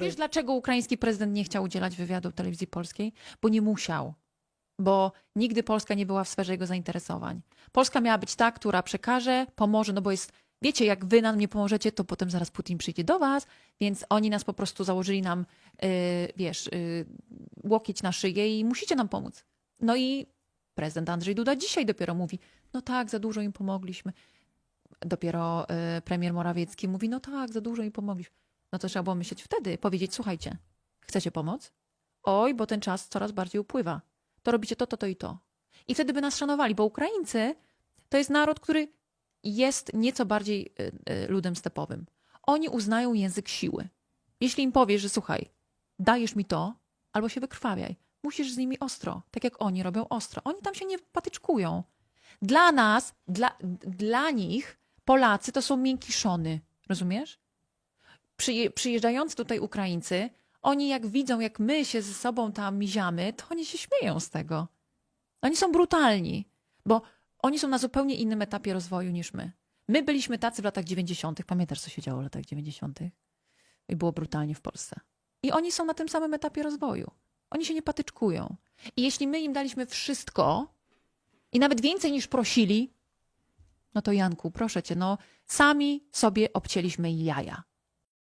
Wiesz, dlaczego ukraiński prezydent nie chciał udzielać wywiadu telewizji polskiej? Bo nie musiał. Bo nigdy Polska nie była w sferze jego zainteresowań. Polska miała być ta, która przekaże, pomoże, no bo jest, wiecie, jak wy nam nie pomożecie, to potem zaraz Putin przyjdzie do was, więc oni nas po prostu założyli nam, yy, wiesz, yy, łokieć na szyję i musicie nam pomóc. No i prezydent Andrzej Duda dzisiaj dopiero mówi, no tak, za dużo im pomogliśmy. Dopiero yy, premier Morawiecki mówi, no tak, za dużo im pomogliśmy. No to trzeba było myśleć wtedy, powiedzieć, słuchajcie, chcecie pomoc? Oj, bo ten czas coraz bardziej upływa. To robicie to, to, to i to. I wtedy by nas szanowali, bo Ukraińcy to jest naród, który jest nieco bardziej y, y, ludem stepowym. Oni uznają język siły. Jeśli im powiesz, że słuchaj, dajesz mi to, albo się wykrwawiaj, musisz z nimi ostro, tak jak oni robią ostro. Oni tam się nie patyczkują. Dla nas, dla, dla nich Polacy to są miękiszony, rozumiesz? Przyje, przyjeżdżający tutaj Ukraińcy, oni jak widzą, jak my się ze sobą tam miziamy, to oni się śmieją z tego. Oni są brutalni, bo oni są na zupełnie innym etapie rozwoju niż my. My byliśmy tacy w latach 90. Pamiętasz, co się działo w latach 90. I było brutalnie w Polsce. I oni są na tym samym etapie rozwoju. Oni się nie patyczkują. I jeśli my im daliśmy wszystko i nawet więcej niż prosili, no to Janku, proszę cię, no sami sobie obcięliśmy jaja.